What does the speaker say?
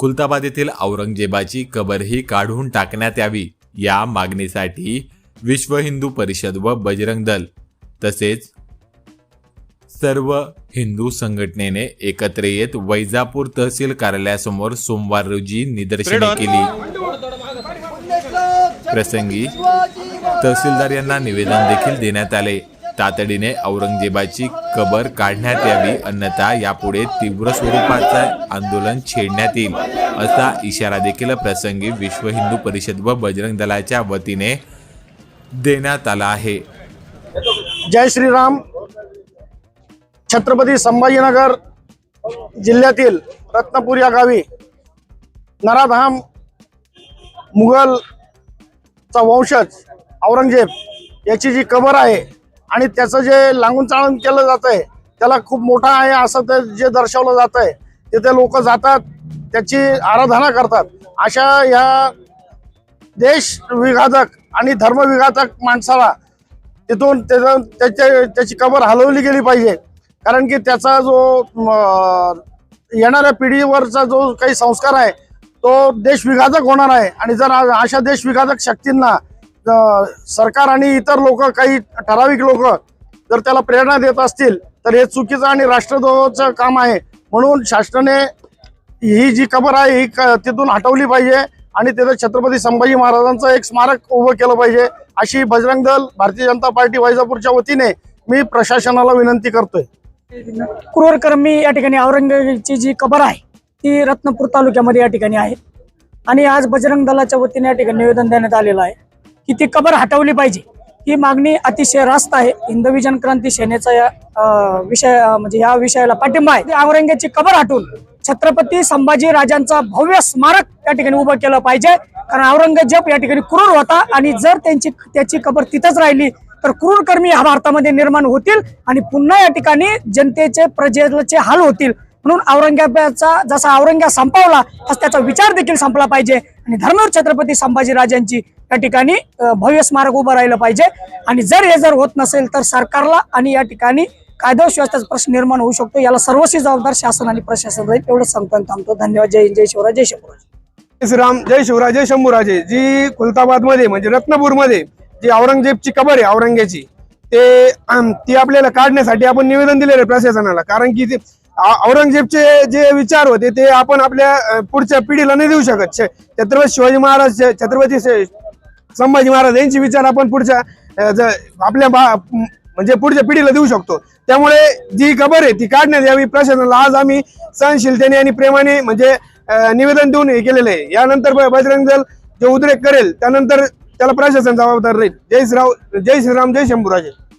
खुलताबाद येथील औरंगजेबाची कबरही काढून टाकण्यात यावी या मागणीसाठी विश्व हिंदू परिषद व बजरंग दल तसेच सर्व हिंदू संघटनेने एकत्र येत वैजापूर तहसील कार्यालयासमोर सोमवार रोजी निदर्शने केली. प्रसंगी तहसीलदार यांना निवेदन देखील देण्यात आले. तातडीने औरंगजेबाची कबर काढण्यात यावी अन्यथा यापुढे तीव्र स्वरूपाचे आंदोलन छेडण्यात येईल असा इशारा देखील प्रसंगी विश्व हिंदू परिषद व बजरंग दलाच्या वतीने देण्यात आला आहे. जय श्रीराम. छत्रपती संभाजीनगर जिल्ह्यातील रत्नपूर या गावी नराधाम मुघलचा वंशज औरंगजेब याची जी कबर आहे आणि त्याचं जे लागून चाळून केलं जात आहे त्याला खूप मोठा आहे असं ते जे दर्शवलं जात आहे तिथे लोक जातात त्याची आराधना करतात. अशा या देश विघातक आणि धर्मविघातक माणसाला तिथून त्याचा त्याच्या त्याची कबर हलवली गेली पाहिजे. कारण की त्याचा जो येणाऱ्या पिढीवरचा जो काही संस्कार आहे तो देश विघातक होणार आहे. आणि जर अशा देश विघातक शक्तींना सरकार आणि इतर लोक काही ठराविक लोक जर त्याला प्रेरणा देत असतील तर हे चुकीचं आणि राष्ट्रद्रोहाचं काम आहे. म्हणून शासनाने ही जी कबर आहे ही तिथून हटवली पाहिजे आणि तिथं छत्रपती संभाजी महाराजांचं एक स्मारक उभं केलं पाहिजे. अशी बजरंग दल भारतीय जनता पार्टी वैजापूरच्या वतीने मी प्रशासनाला विनंती करतोय. क्रूरकर्मी या ठिकाणी औरंगजेबची जी कबर आहे ती रत्नपूर तालुक्यामध्ये या ठिकाणी आहे. आणि आज बजरंग दलाच्या वतीने या ठिकाणी निवेदन देण्यात आलेलं आहे. की ती कबर हटवली पाहिजे. ही मागणी अतिशय रास्त आहे. हिंदवी जनक्रांती सेनेचा या विषय म्हणजे या विषयाला पाठिंबा आहे. ती कबर हटवून छत्रपती संभाजी राजांचा भव्य स्मारक या ठिकाणी उभं केलं पाहिजे. कारण औरंगजेब या ठिकाणी क्रूर होता आणि जर त्यांची त्याची कबर तिथंच राहिली तर क्रूरकर्मी ह्या भारतामध्ये निर्माण होतील आणि पुन्हा या ठिकाणी जनतेचे प्रजेचे हाल होतील. म्हणून औरंगजेबाचा जसा औरंगजेब संपवला तसा त्याचा विचार देखील संपला पाहिजे. आणि धर्मवीर छत्रपती संभाजी राजांची या ठिकाणी भव्य स्मारक उभं राहिलं पाहिजे. आणि जर हे जर होत नसेल तर सरकारला आणि या ठिकाणी कायदा सुव्यवस्थेचा प्रश्न निर्माण होऊ शकतो. याला सर्वस्वी जबाबदार शासन आणि प्रशासन राहील एवढं सांगतो थांबतो. धन्यवाद. जय जय शिवराज जय शिवराज जय श्रीराम जय शिवराज जय शंभूराजे. जी खुलताबादमध्ये म्हणजे रत्नपूरमध्ये जी औरंगजेबची कबर आहे औरंग्याची ते ती आपल्याला काढण्यासाठी आपण निवेदन दिलेलं प्रशासनाला. कारण की ते औरंगजेबचे जे विचार होते ते आपण आपल्या पुढच्या पिढीला नाही देऊ शकत. छ- छत्रपती शिवाजी महाराज छत्रपती संभाजी महाराज यांचे विचार आपण पुढच्या आपल्या म्हणजे पुढच्या पिढीला देऊ शकतो. त्यामुळे जी खबर आहे ती काढण्यात यावी. प्रशासनाला आज आम्ही सहनशीलतेने आणि प्रेमाने म्हणजे निवेदन देऊन हे केलेलं आहे. यानंतर बजरंग दल जो उद्रेक करेल त्यानंतर त्याला प्रशासन जबाबदार राहील. जय श्रीराम जय श्रीराम जय शंभूराजे.